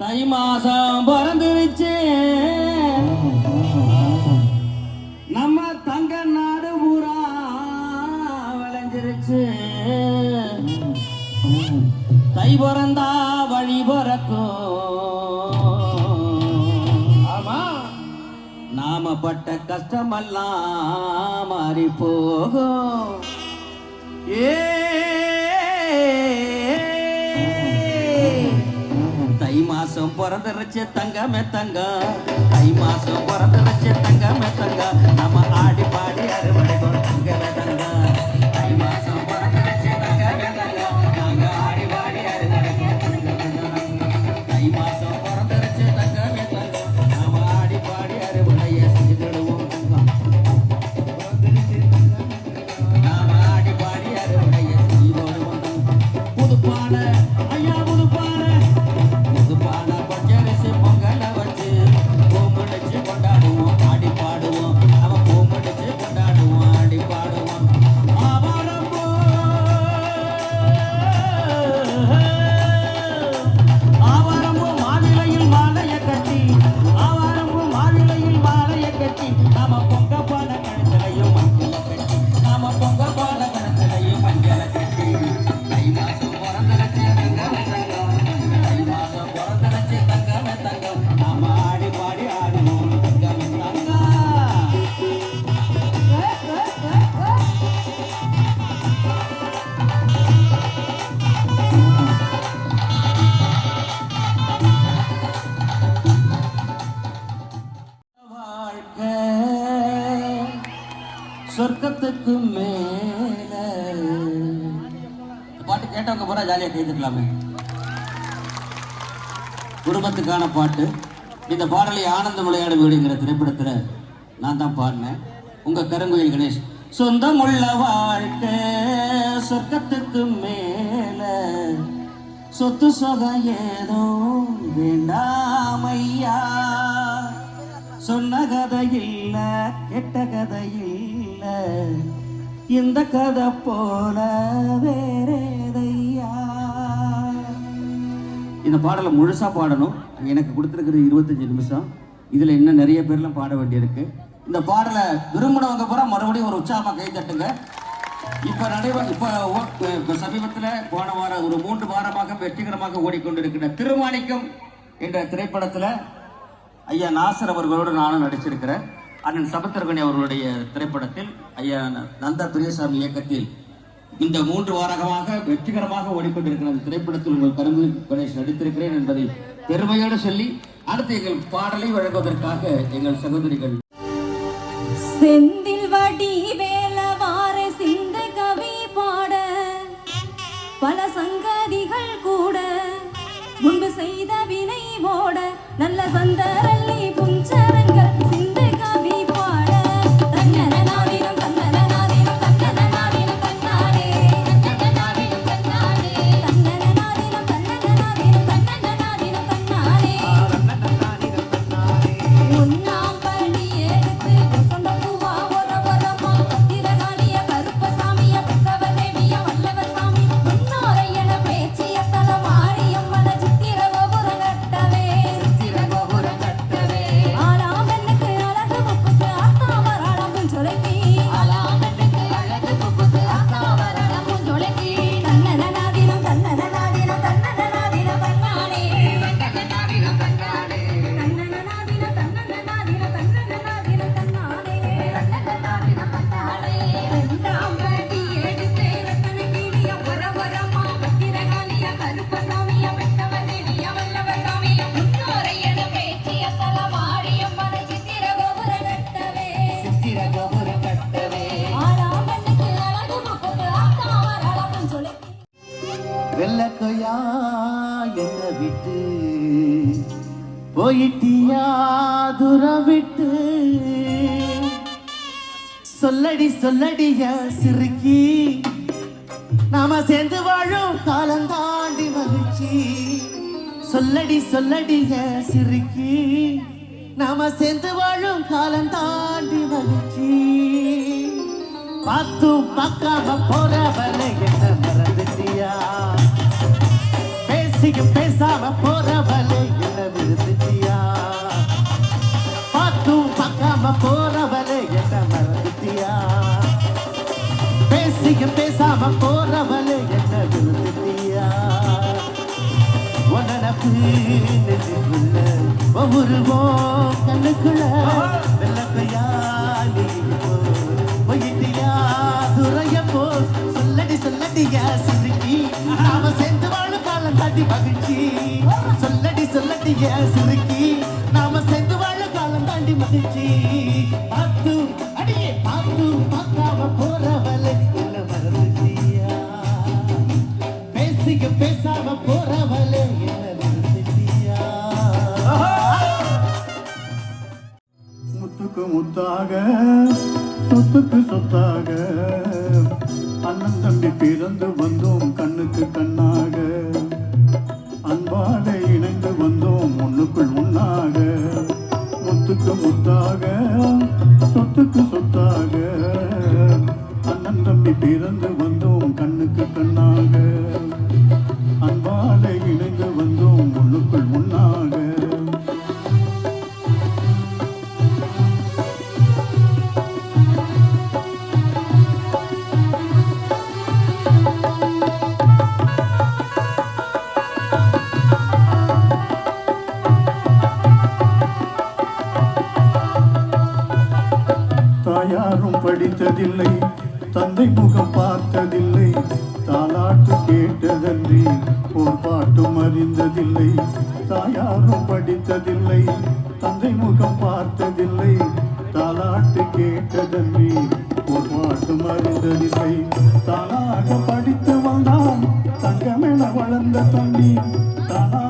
தை மாசம் பிறந்துருச்சு நம்ம தங்க நாடு பூரா விளைஞ்சிருச்சு. தை பிறந்தா வழி பிறக்கும். ஆமா. நாம பட்ட கஷ்டமெல்லாம் மாறி போகும். ஏ மாசம் பிறந்துருச்சு தங்கமே தங்க. தை மாசம் பிறந்துருச்சு தங்கமே தங்க. சொர்க்கத்துக்கு மேல. பாட்டு கேட்டவங்க பூரா ஜாலியாக கேட்டுக்கலாமே. குடும்பத்துக்கான பாட்டு. இந்த பாடலை ஆனந்த விளையாடு வீடுங்கிற திரைப்படத்தில் நான் தான் பாடினேன். உங்க கருங்கோயில் கணேஷ். சொந்தமுள்ள வாழ்க்கை சொர்க்கத்துக்கு மேல. சொத்து சொகம் ஏதோ வேண்டாமையா? சொன்ன கதை கெட்ட கதை இந்த கதை போல வேறேதையா? இந்த பாடலை முழுசாக பாடணும். எனக்கு கொடுத்துருக்குறது இருபத்தஞ்சு நிமிஷம். இதில் இன்னும் நிறைய பேர்லாம் பாட வேண்டியிருக்கு. இந்த பாடலை விரும்பினவங்க பூரா மறுபடியும் ஒரு உற்சாகமாக கை தட்டுங்க. இப்போ நடைபெற இப்போ சமீபத்தில் போன வாரம் ஒரு மூன்று வாரமாக வெற்றிகரமாக ஓடிக்கொண்டிருக்கிற திருமாணிக்கம் என்ற திரைப்படத்தில் ஐயா நாசர் அவர்களோடு நானும் நடிச்சிருக்கிறேன். அண்ணன் சபத்திரகணி அவர்களுடைய திரைப்படத்தில் ஐயா நந்த நந்தா இயக்கத்தில் இந்த மூன்று வாரகமாக வெற்றிகரமாக ஓடிக்கொண்டிருக்கிற அந்த திரைப்படத்தில் உங்கள் கரும்பு கணேஷ் நடித்திருக்கிறேன் என்பதை பெருமையோடு சொல்லி அடுத்து எங்கள் பாடலை வழங்குவதற்காக எங்கள் சகோதரிகள். செந்தில் வடி வேலவார சிந்த கவி பாட பல சங்கதிகள் கூட முன்பு செய்த வினை ஓட நல்ல சந்தர போயிட்டியா தூரம் விட்டு? சொல்லடி சொல்லடிய சிறுக்கி. நாம சேர்ந்து வாழும் காலம் தாண்டி மகிழ்ச்சி. சொல்லடி சொல்லடிய சிறுக்கி. நாம சேர்ந்து வாழும் காலம் தாண்டி மகிழ்ச்சி. பார்த்தும் பார்க்காம பேசியும் பேசாம போறவளே என்ன விழுந்துட்டியா பார்த்தும் பார்க்காம போறவளே என்ன மறந்துட்டியா? பேசியும் பேசாம போறவளே என்ன விழுந்துட்டியா உன்னடப்பு நெஞ்சுக்குள்ள ஒவ்வொருவோம் கண்ணுக்குள்ள மகிழ்ச்சி சொல்லடி சொல்லடி சிறுக்கி. நாம சேர்ந்து வாழ காலம் தாண்டி மகிழ்ச்சி. பார்த்து அடியே பார்த்து பார்க்காம போறவள என்ன மறந்துட்டியா? பேசிக்க பேசாம போறவள என்ன நிறுத்திட்டியா முத்துக்கு முத்தாக சொத்துக்கு சொத்தாக. அண்ணன் தம்பி பிறந்து வந்தோம் கண்ணுக்கு கண்ணாக. படித்ததில்லை தந்தை முகம் பார்த்ததில்லை. தாலாட்டு கேட்டதன்றி ஓர் பாட்டும் அறிந்ததில்லை. தாயாரும் படித்ததில்லை. தந்தை முகம் பார்த்ததில்லை. தாலாட்டு கேட்டதன்றி ஓர் பாட்டும் அறிந்ததில்லை. தானாக படித்து வந்தான் தங்கமென வளர்ந்த தம்பி தானா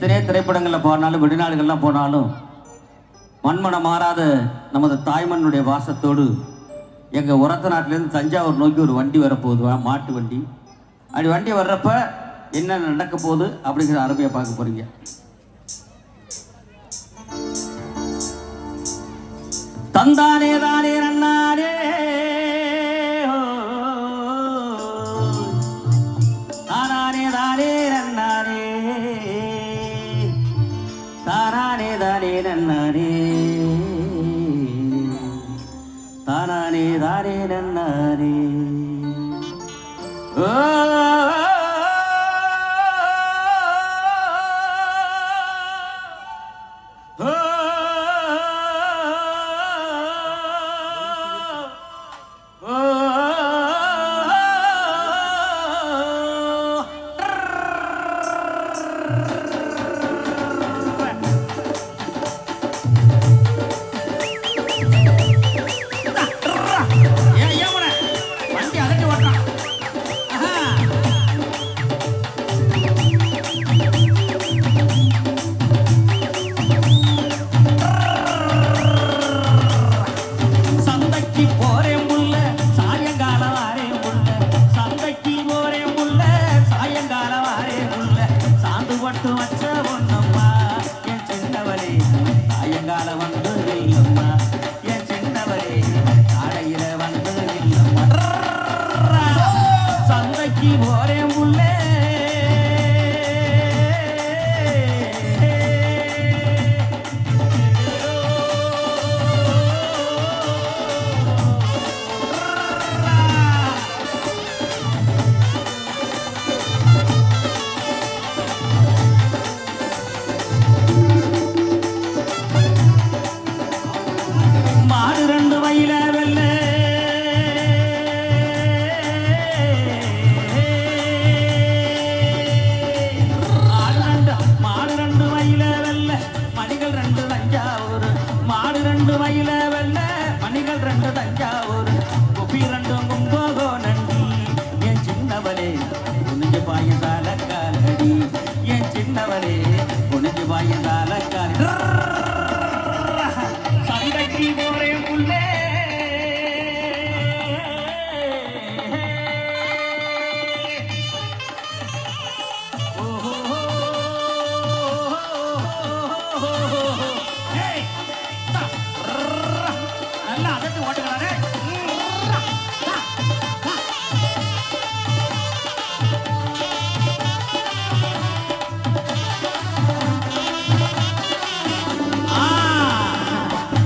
எத்தனையோ திரைப்படங்களில் போனாலும் வெளிநாடுகள்லாம் போனாலும் மண்மனம் மாறாத நமது தாய்மண்ணுடைய வாசத்தோடு எங்கள் உரத்த நாட்டிலேருந்து தஞ்சாவூர் நோக்கி ஒரு வண்டி வரப்போகுது மாட்டு வண்டி. அப்படி வண்டி வர்றப்ப என்ன நடக்க போகுது அப்படிங்கிற அருமையை பார்க்க போறீங்க. தந்தானே தானே நன்னானே. என் சின்னவளே குனிஞ்சு பாயசால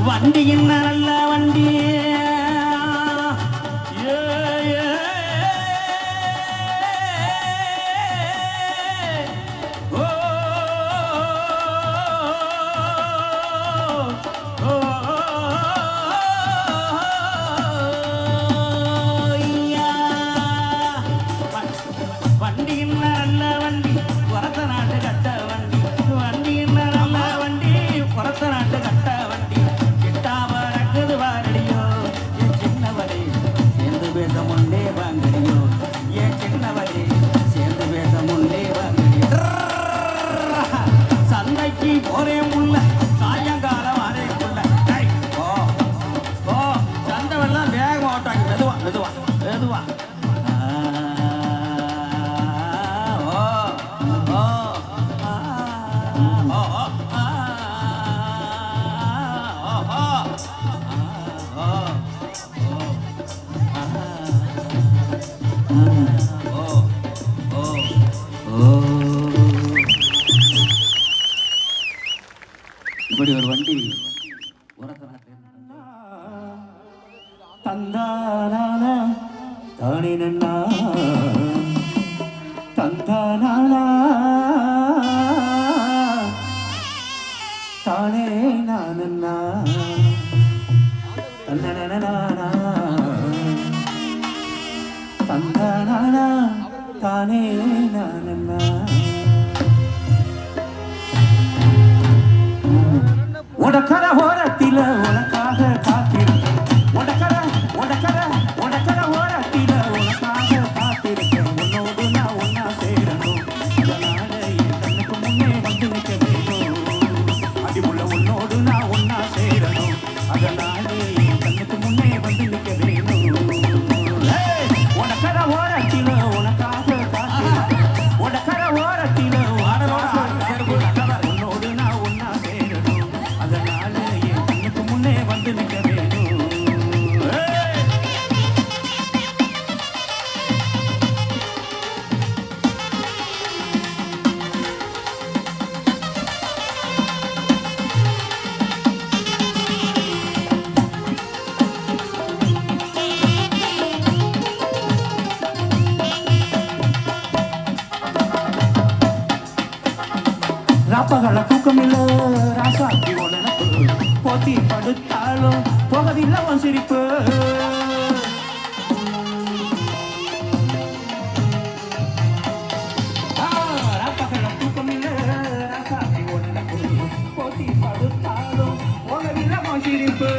வண்டி என்ன நல்ல வண்டி? இப்படி ஒரு வண்டி சிரிப்பு.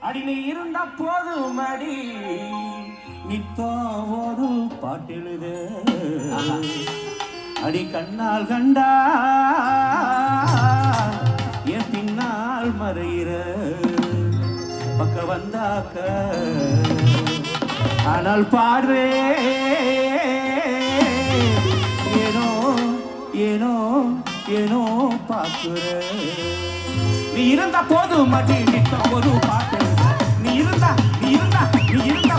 அடிமை இருந்த போதும் அடி. நித்தோடு பாட்டெழுது. அடி கண்ணால் கண்டா. என் பின்னால் மறையிற. பக்க வந்தாக்க. ஆனால் பாடுவே ஏனோ ஏனோ ஏனோ பாக்குற நீ இருந்தா போதும் மாட்டி நிற்க ஒரு பாட்டு. நீ இருந்தா நீ இருந்தா நீ இருந்தா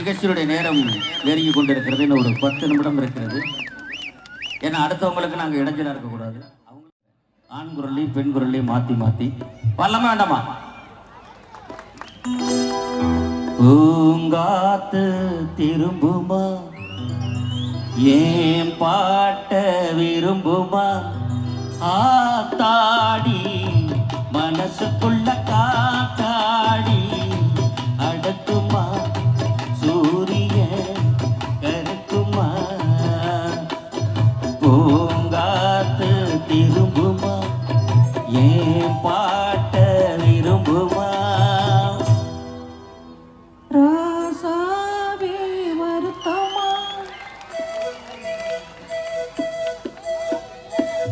நிகழ்ச்சியுடைய நேரம் நெருங்கி கொண்டிருக்கிறது. இன்னும் ஒரு பத்து நிமிடம் இருக்கிறது. ஏன்னா அடுத்தவங்களுக்கு நாங்கள் இடைஞ்சலாக இருக்கக்கூடாது. அவங்க ஆண் குரல்லையும் பெண் குரல்லையும் மாற்றி மாற்றி வரலாமா வேண்டாமா? பூங்காத்து திரும்புமா? ஏன் பாட்ட விரும்புமா? ஆத்தாடி மனசுக்குள்ள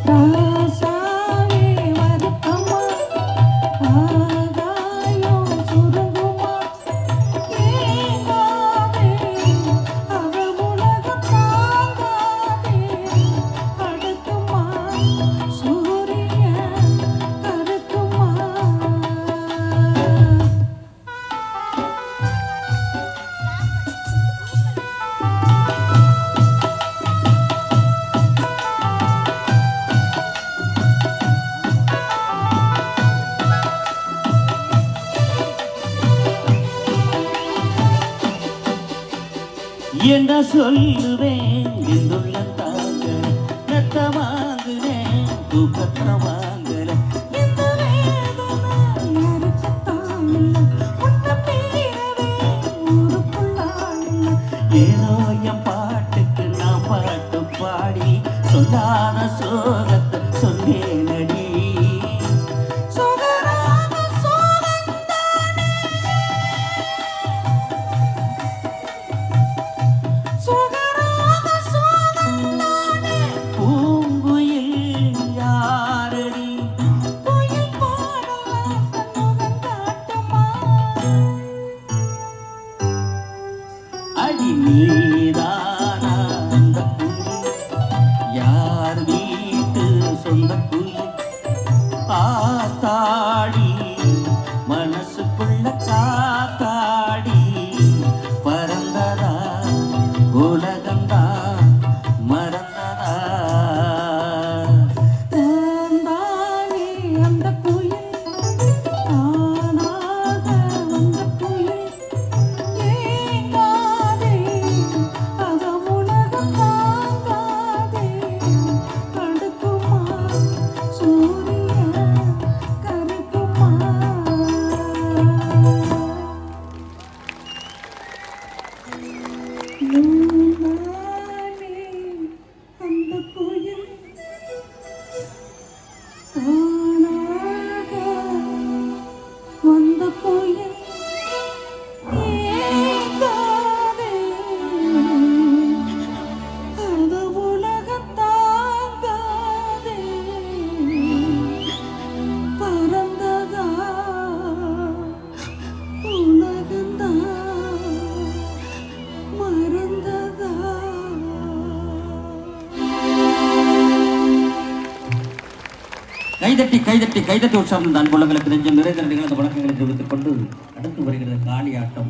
ta என்ன சொல்லுவேன்? என்றுள்ள தாங்க நத்தமாங்குனேன் தூக்கத்தமா 不。கைதட்டி கைதட்டி கைதட்டி உற்சாகம் அந்த அன்புள்ளங்களுக்கு நெஞ்சம் நிறைந்த நன்றிகள் அந்த வழக்கங்களை தெரிவித்துக் கொண்டு அடுத்து வருகிறது காளியாட்டம்.